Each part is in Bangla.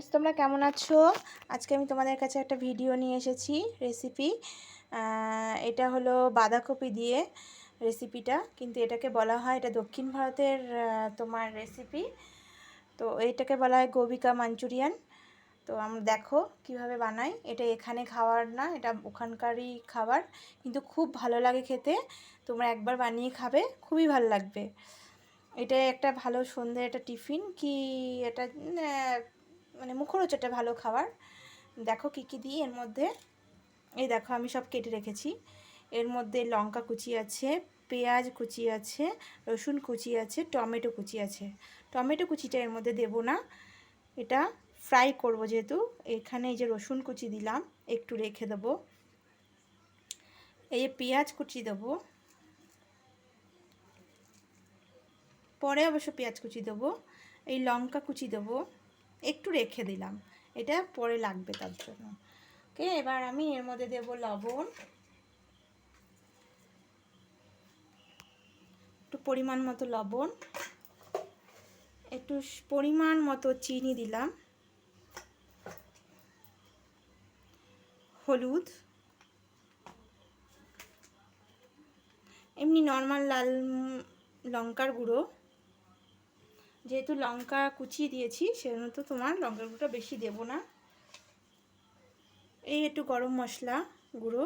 ফ্রেন্ডস তোমরা কেমন আছো? আজকে আমি তোমাদের কাছে একটা ভিডিও নিয়ে এসেছি রেসিপি এটা হলো বাঁধাকপি দিয়ে রেসিপিটা কিন্তু এটাকে বলা হয়, এটা দক্ষিণ ভারতের তোমার রেসিপি তো এটাকে বলা হয় গোবিকা মাঞ্চুরিয়ান। তো আমরা দেখো কীভাবে বানাই। এটা এখানে খাওয়ার না, এটা ওখানকারই খাবার, কিন্তু খুব ভালো লাগে খেতে। তোমরা একবার বানিয়ে খাবে, খুবই ভালো লাগবে। এটা একটা ভালো সন্ধ্যে একটা টিফিন, কি এটা মানে মুখরোচ একটা ভালো খাবার দেখো কি কি দিই এর মধ্যে। এই দেখো আমি সব কেটে রেখেছি। এর মধ্যে লঙ্কা কুচি আছে, পেঁয়াজ কুচি আছে, রসুন কুচি আছে, টমেটো কুচি আছে। টমেটো কুচিটা এর মধ্যে দেব না। এটা ফ্রাই করব যেহেতু। এখানে এই যে রসুন কুচি দিলাম, একটু রেখে দেবো। এই যে পেঁয়াজ কুচি দেবো। পরে অবশ্য পেঁয়াজ কুচি দেবো। এই লঙ্কা কুচি দেবো। একটু রেখে দিলাম। এটা পরে লাগবে তার জন্য। ওকে, এবার আমি এর মধ্যে দেব লবণ। একটু পরিমাণ মতো লবণ। একটু পরিমাণ মতো চিনি দিলাম। হলুদ। এমনি নর্মাল লাল লঙ্কার গুঁড়ো। যেহেতু লঙ্কা কুচিয়ে দিয়েছি, সেজন্য তো তোমার লঙ্কার গুঁড়োটা বেশি দেব না। এই একটু গরম মশলা গুঁড়ো।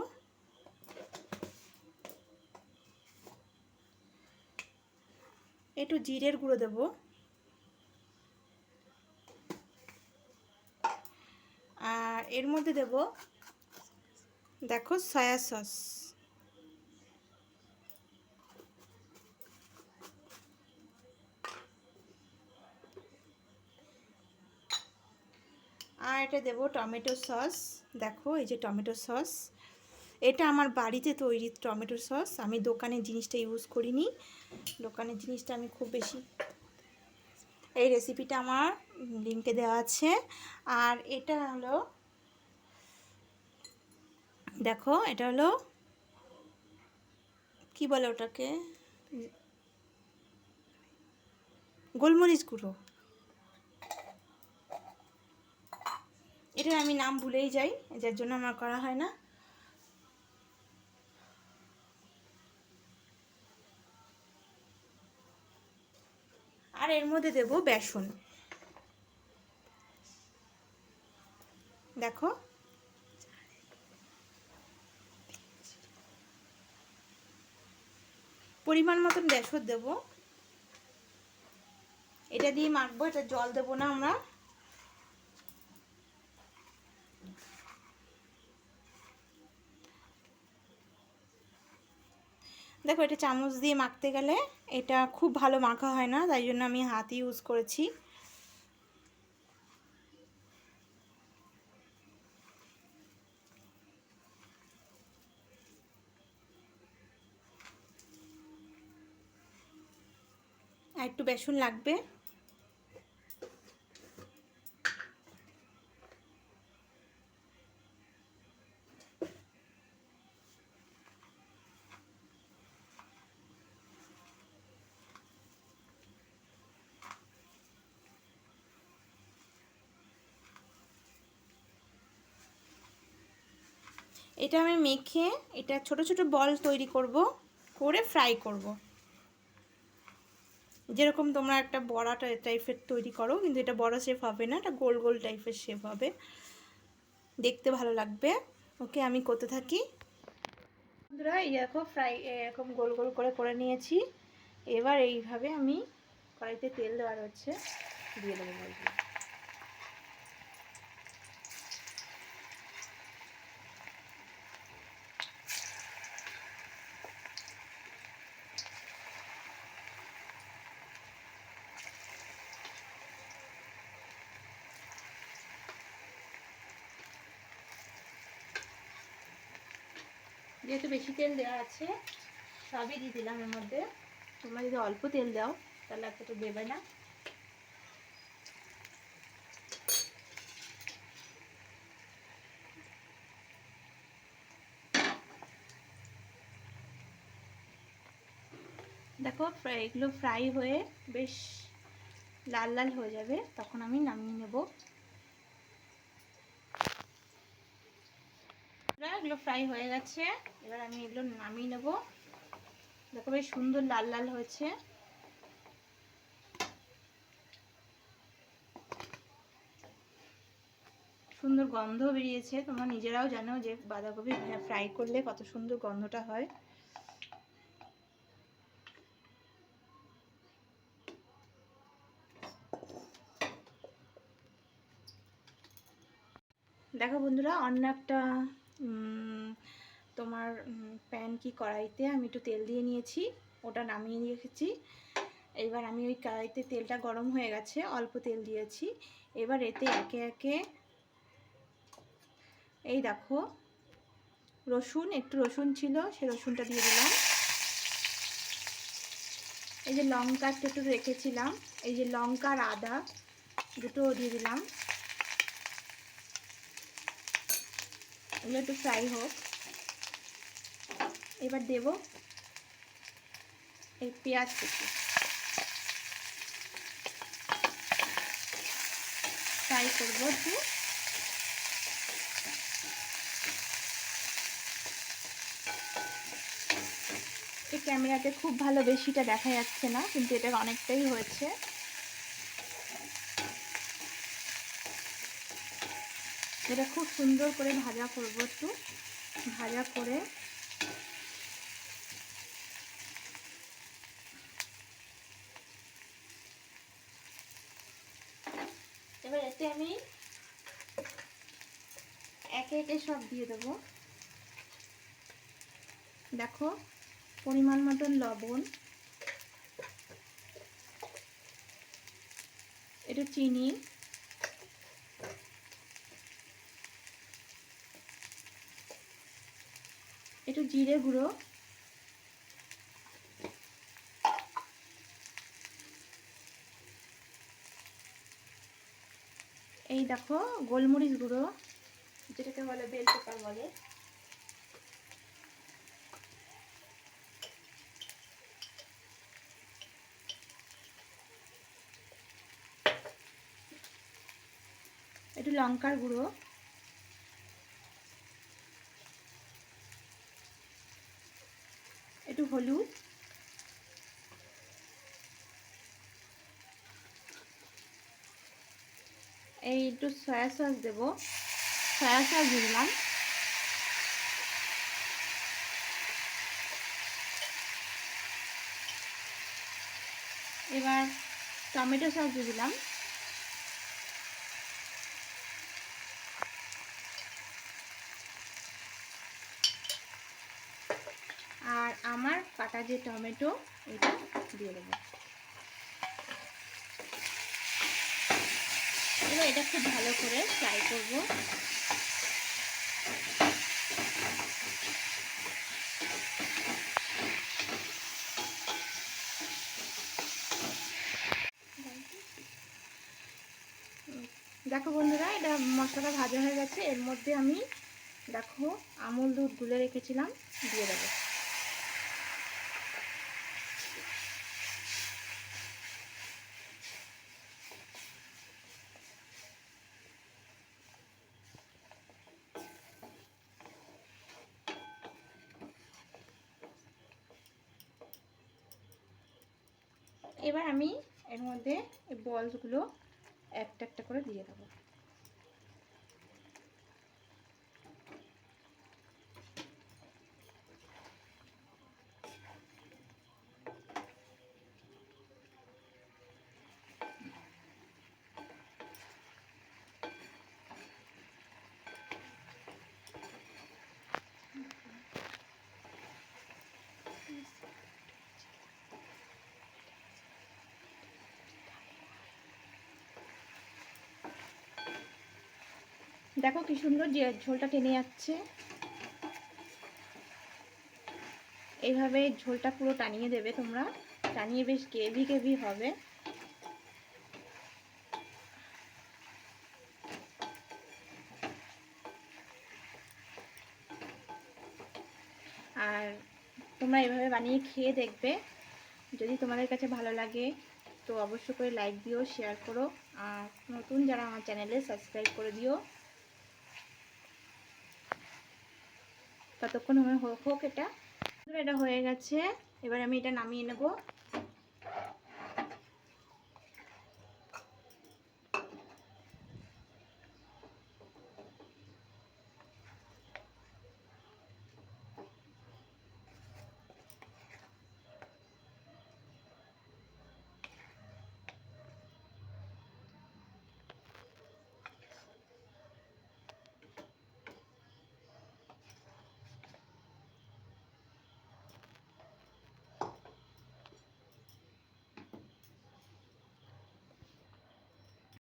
একটু জিরের গুঁড়ো দেব। আর এর মধ্যে দেব, দেখো, সয়া সস। আর এটা দেবো টমেটো সস। দেখো, এই যে টমেটো সস। এটা আমার বাড়িতে তৈরি টমেটো সস। আমি দোকানের জিনিসটা ইউজ করিনি। দোকানের জিনিসটা আমি খুব বেশি এই রেসিপিটা আমার লিঙ্কে দেওয়া আছে। আর এটা হলো দেখো, এটা হলো কি বলে ওটাকে? গোলমরিচ গুঁড়ো। এটার আমি নাম ভুলেই যাই, যার জন্য আমার করা হয় না। আর এর মধ্যে দেব বেসন। দেখো। পরিমাণ মতন বেসন দেব। এটা দিয়ে মাখবো, এটা জল দেবো না আমরা। দেখো, এটা চামচ দিয়ে মাখতে গেলে এটা খুব ভালো মাখা হয় না, তাই জন্য আমি হাত ইউজ করেছি। আর একটু বেসন লাগবে। এটা আমি মেখে এটা ছোট ছোট বল তৈরি করব, করে ফ্রাই করব। যেরকম তোমরা একটা বড়া টাইপের তৈরি করো, কিন্তু এটা বড় শেপ হবে না, এটা গোল গোল টাইপের শেপ হবে। দেখতে ভালো লাগবে। ওকে, আমি করতে থাকি। বন্ধুরা, এই দেখো ফ্রাই এরকম গোল গোল করে করে নিয়েছি। এবার এইভাবে আমি কড়াইতে তেল দেওয়ার হচ্ছে, দিয়ে দেবো বলব যেহেতু বেশি তেল দেওয়া আছে, সবই দিয়ে দিলাম এর মধ্যে। তোমরা যদি অল্প তেল দাও, তাহলে এতটা দেবে না। দেখো এগুলো ফ্রাই হয়ে বেশ লাল লাল হয়ে যাবে, তখন আমি নামিয়ে নেব। এগুলো ফ্রাই হয়ে গেছে। এবার আমি এগুলো নামিয়ে নেব। দেখো বেশ সুন্দর লাল লাল হয়েছে। সুন্দর গন্ধ বেরিয়েছে। তোমরা নিজেরাও জানো যে বাঁধাকপি ফ্রাই করলে কত সুন্দর গন্ধটা হয়। দেখো বন্ধুরা, অন্য একটা তোমার প্যান কি কড়াইতে আমি একটু তেল দিয়ে নিয়েছি, ওটা নামিয়ে রেখেছি এবার আমি ওই কড়াইতে তেলটা গরম হয়ে গেছে, অল্প তেল দিয়েছি। এবার এতে একে একে, এই দেখো, রসুন, একটু রসুন ছিল, সে রসুনটা দিয়ে দিলাম। এই যে লঙ্কা একটু রেখেছিলাম, এই যে লঙ্কা আর আদা, দুটো দিয়ে দিলাম। এগুলো একটু ফ্রাই হোক। এবার দেব এই পেঁয়াজ কুচি। ফ্রাই করব একটু। ক্যামেরাতে খুব ভালো বেশিটা দেখা যাচ্ছে না, কিন্তু এটা অনেকটাই হয়েছে। এটা খুব সুন্দর করে ভাজা করব একটু। ভাজা করে এবার এতে আমি একে একে সব দিয়ে দেবো। দেখো, পরিমাণ মতন লবণ, একটু চিনি একটু জিরে গুঁড়ো। এই দেখো, গোলমরিচ গুঁড়ো, যেটাকে বলে বেল পেপার বলে। একটু লঙ্কার গুঁড়ো একটু হলুদ। এই একটু সয়া সস দেবো। সয়া সস দিলাম। এবার টমেটো সস দিলাম আর আমার কাটা যে টমেটো, এটা দিয়ে দেবো। এবার এটা খুব ভালো করে ফ্রাই করব। দেখো বন্ধুরা, এটা মশলাটা ভাজা হয়ে গেছে। এর মধ্যে আমি, দেখো আমুল দুধ গুলে রেখেছিলাম, দিয়ে দেবো। এবার আমি এর মধ্যে বলসগুলো একটা একটা করে দিয়ে দেবো। দেখো কি সুন্দর যে ঝোলটা টেনে যাচ্ছে। এইভাবে ঝোলটা পুরো টানিয়ে দেবে তোমরা। টানিয়ে বেশ কেভি কেভি হবে। আর তোমরা এভাবে বানিয়ে খেয়ে দেখবে। যদি তোমাদের কাছে ভালো লাগে, তো অবশ্যই করে লাইক দিও শেয়ার করো। আর নতুন যারা আমার চ্যানেলে সাবস্ক্রাইব করে দিও ততক্ষণ হোক এটা। এটা হয়ে গেছে। এবার আমি এটা নামিয়ে নেব।